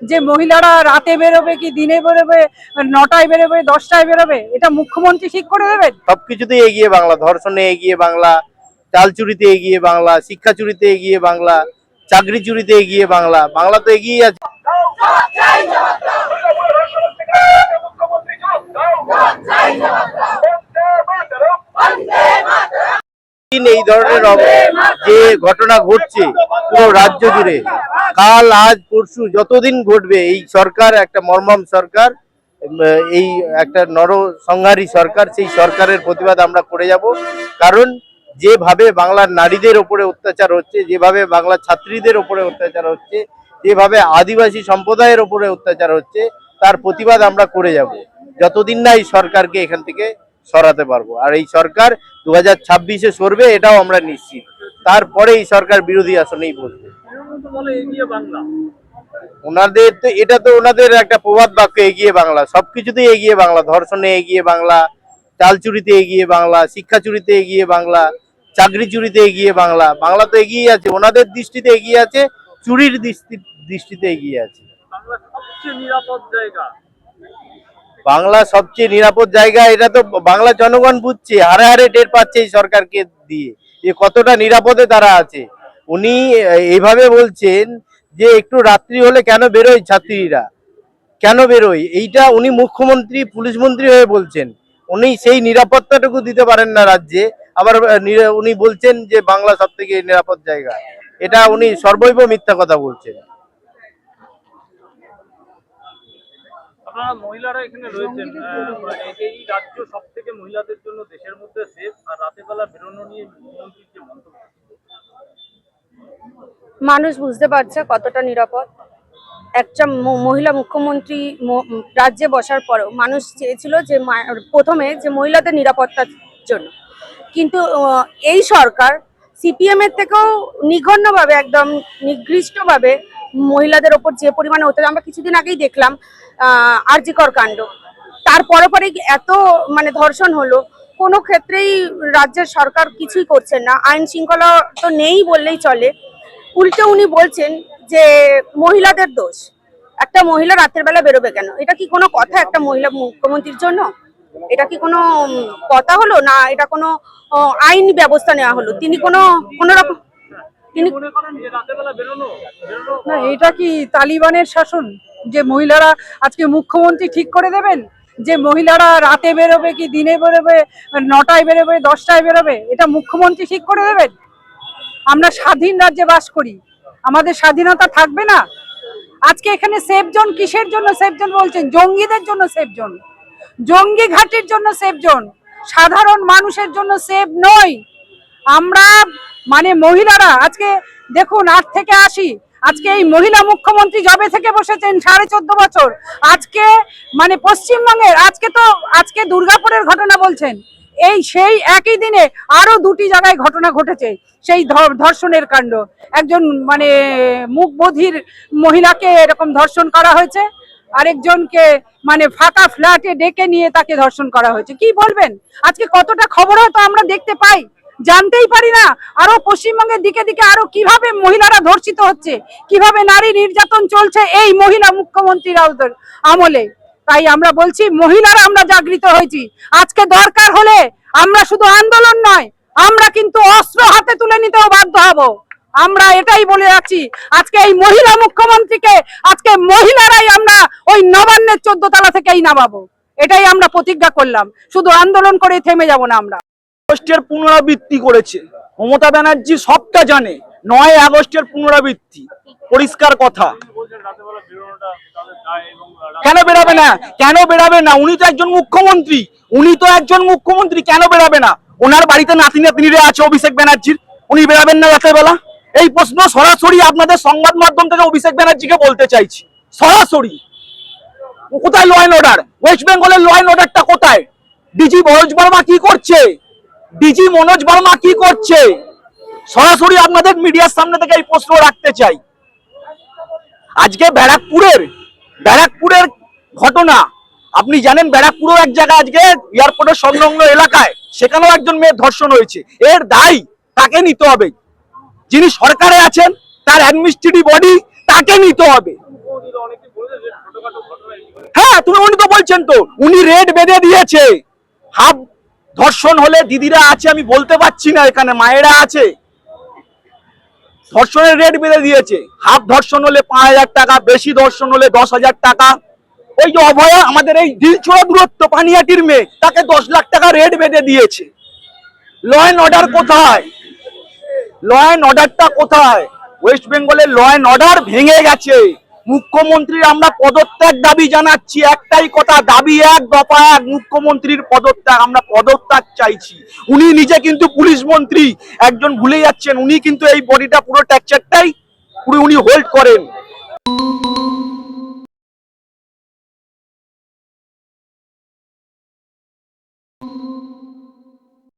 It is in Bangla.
যে মহিলারা রাতে বেরোবে কি দিনে বেরোবে নটায় বেরোবে দশটায় বেরোবে এটা মুখ্যমন্ত্রী ঠিক করে দেবেন? সবকিছুতে এগিয়ে বাংলা ধর্ষণে এগিয়ে বাংলা চাল চুরিতে এগিয়ে বাংলা শিক্ষা চুরিতে এগিয়ে বাংলা চাকরি চুরিতে এগিয়ে বাংলা বাংলা তো এগিয়ে আছে। দিন এই ধরনের যে ঘটনা ঘটছে পুরো রাজ্য জুড়ে কাল, আজ, পরশু যতদিন ঘটবে, এই সরকার, একটা মর্মম সরকার এই একটা নর সংহারী সরকার, সেই সরকারের প্রতিবাদ আমরা করে যাব। কারণ যেভাবে বাংলার নারীদের ওপরে অত্যাচার হচ্ছে, যেভাবে বাংলার ছাত্রীদের ওপরে অত্যাচার হচ্ছে, যেভাবে আদিবাসী সম্প্রদায়ের ওপরে অত্যাচার হচ্ছে, তার প্রতিবাদ আমরা করে যাব। যতদিন না এই সরকারকে এখান থেকে সরাতে পারব। আর এই সরকার দু হাজার ছাব্বিশে সরবে, এটাও আমরা নিশ্চিত। তারপরে এই সরকার বিরোধী আসনেই বসবে। ওনাদের তো এটা তো ওনাদের একটা প্রবাদ বাক্য এগিয়ে বাংলা। সবকিছুতেই এগিয়ে বাংলা। ধর্ষণে এগিয়ে বাংলা চাল চুরিতে এগিয়ে বাংলা শিক্ষা চুরিতে এগিয়ে বাংলা চাকরি চুরিতে এগিয়ে বাংলা। বাংলা তো এগিয়ে আছে। ওনাদের দৃষ্টিতে এগিয়ে আছে চুরির দৃষ্টি- দৃষ্টিতে এগিয়ে আছে। বাংলা সবচেয়ে নিরাপদ জায়গা। এটা তো বাংলা জনগণ বুঝছে হারে হারে টের পাচ্ছে এই সরকারকে দিয়ে। যে কতটা নিরাপদে তারা আছে। উনি এইভাবে বলছেন যে একটু রাত্রি হলে কেন বেরোয় ছাত্রীরা? কেন বেরোয়? এইটা উনি মুখ্যমন্ত্রী, পুলিশ মন্ত্রী হয়ে বলছেন। উনি সেই নিরাপত্তাটুকু দিতে পারেন না রাজ্যে। আবার উনি বলছেন যে বাংলা সব থেকে নিরাপদ জায়গা। এটা উনি সর্বৈব মিথ্যা কথা বলছেন। মহিলারা এখানে রয়েছেন মানে এই রাজ্য সব থেকে মহিলাদের জন্য দেশের মধ্যে সেফ আর রাতের বেলা বেরোনো নিয়ে মন্তব্য মানুষ বুঝতে পারছে কতটা নিরাপদ। একটা মহিলা মুখ্যমন্ত্রী রাজ্যে বসার পরেও মানুষ চেয়েছিল যে প্রথমে যে মহিলাদের নিরাপত্তার জন্য। কিন্তু এই সরকার সিপিএম এর থেকেও নিঘণ্যভাবে একদম নিকৃষ্টভাবে মহিলাদের ওপর যে পরিমাণে হতে আমরা কিছুদিন আগেই দেখলাম আহ, আরজিকর কাণ্ড। তার পরে এত মানে ধর্ষণ হলো কোনো ক্ষেত্রেই রাজ্যের সরকার কিছুই করছেন না। আইন শৃঙ্খলা তো নেই বললেই চলে। উল্টে উনি বলছেন যে মহিলাদের দোষ। একটা মহিলা রাতের বেলা বেরোবে কেন? এটা কি কোনো কথা একটা মহিলা মুখ্যমন্ত্রীর জন্য? এটা কি কোনো কথা হলো? না এটা কোনো আইন ব্যবস্থা নেওয়া হলো? তিনি কোনো কোনো রকম তিনি করেন যে রাতের বেলা বেরোনো বেরোনো না এটা কি তালিবানের শাসন? যে মহিলারা আজকে মুখ্যমন্ত্রী ঠিক করে দেবেন? যে মহিলারা রাতে বেরোবে কি দিনে বেরোবে? নটায় বেরোবে দশটায় বেরোবে? এটা মুখ্যমন্ত্রী ঠিক করে দেবেন? আমরা স্বাধীন রাজ্যে বাস করি। আমাদের স্বাধীনতা থাকবে না? আজকে এখানে সেফ জোন কিসের জন্য সেফ জোন বলছেন? জঙ্গিদের জন্য সেফ জোন জঙ্গি ঘাটির জন্য সেফ জোন সাধারণ মানুষের জন্য সেফ নয়। আমরা মানে মহিলারা, আজকে দেখুন, আট থেকে আসি আজকে এই মহিলা মুখ্যমন্ত্রী জবে থেকে বসেছেন সাড়ে চোদ্দ বছর। আজকে মানে পশ্চিমবঙ্গের, আজকে তো, আজকে দুর্গাপুরের ঘটনা বলছেন। এই সেই একই দিনে আরও দুটি জায়গায় ঘটনা ঘটেছে। সেই ধর্ষণের কাণ্ড। একজন মানে মুখ বধির মহিলাকে এরকম ধর্ষণ করা হয়েছে, আরেকজনকে মানে ফাঁকা ফ্ল্যাটে ডেকে নিয়ে তাকে ধর্ষণ করা হয়েছে। কি বলবেন? আজকে কতটা খবর হয়তো আমরা দেখতে পাই। জানতেই পারি না। আরও পশ্চিমবঙ্গের দিকে দিকে আরও কীভাবে মহিলারা ধর্ষিত হচ্ছে, কীভাবে নারী নির্যাতন চলছে এই মহিলা মুখ্যমন্ত্রীর আমলে তাই আমরা বলছি, মহিলারা আমরা জাগৃত হয়েছি। আজকে দরকার হলে আমরা শুধু আন্দোলন নয়, আমরা কিন্তু অস্ত্র হাতে তুলে নিতেও বাধ্য হব। আমরা এটাই বলে যাচ্ছি আজকে এই মহিলা মুখ্যমন্ত্রীকে, আজকে মহিলারাই আমরা ওই নবান্নের চোদ্দ তলা থেকেই নামাবো। এটাই আমরা প্রতিজ্ঞা করলাম। শুধু আন্দোলন করে থেমে যাব না আমরা। আগস্টের পুনরাবৃত্তি করেছে। মমতা ব্যানার্জি সবটা জানে। নয় আগস্টের পুনরাবৃত্তি। পরিষ্কার কথা বলছেন রাতের বেলা বেরোনোটা তাদের দায় এবং রাত- কেন বেরাবে না? কেন বেরাবে না? উনি তো একজন মুখ্যমন্ত্রী। উনি তো একজন মুখ্যমন্ত্রী, কেন বেরাবে না? ওনার বাড়িতে নাতি নাতনিরা আছে অভিষেক ব্যানার্জির। উনি বেরাবেন না রাতের বেলা? এই প্রশ্ন সরাসরি আপনাদের সংবাদ মাধ্যম থেকে অভিষেক ব্যানার্জিকে বলতে চাইছি। সরাসরি। কোথায় ল অ্যান্ড অর্ডার ওয়েস্ট বেঙ্গলের ল অ্যান্ড অর্ডারটা কোথায়? ডিজি মনোজ বর্মা কি করছে? ডিজি মনোজ বর্মা কি করছে? সরাসরি আপনাদের মিডিয়ার সামনে থেকে এই প্রশ্ন রাখতে চাই। আজকে ব্যারাকপুরের ব্যারাকপুরের ঘটনা। আপনি জানেন ব্যারাকপুরও এক জায়গায় আজকে এয়ারপোর্টের সংলগ্ন এলাকায়, সেখানেও একজন মেয়ের ধর্ষণ হয়েছে। এর দায় তাকে নিতে হবে। যিনি সরকারে আছেন, তার অ্যাডমিনিস্ট্রেটিভ বডি তাকে নিতে হবে। হ্যাঁ তুমি উনি তো বলছেন তো, উনি রেড বেঁধে দিয়েছে। হাফ ধর্ষণ হলে দিদিরা আছে, আমি বলতে পারছি না, এখানে মায়েরা আছে। ধর্ষণের রেট বেড়ে দিয়েছে। হাফ ধর্ষণ হলে পাঁচ হাজার টাকা, বেশি ধর্ষণ হলে দশ হাজার টাকা। ওই যে অভয়া, আমাদের এই দিলছোড়া দূরত্ব পানিয়াটির মেয়ে, তাকে দশ লাখ টাকা রেট বেঁধে দিয়েছে। ল অ্যান্ড অর্ডার কোথায়? ল অ্যান্ড অর্ডারটা কোথায়? ওয়েস্ট বেঙ্গলের ল অ্যান্ড অর্ডার ভেঙে গেছে। মুখ্যমন্ত্রীর আমরা পদত্যাগ দাবি জানাচ্ছি, একটাই কথা, দাবি এক, দফা এক, মুখ্যমন্ত্রীর পদত্যাগ, আমরা পদত্যাগ চাইছি। উনি নিজে কিন্তু পুলিশ মন্ত্রী, একজন ভুলে যাচ্ছেন, উনি কিন্তু এই বডিটা পুরো ট্যাকচারটাই পুরো উনি হোল্ড করেন।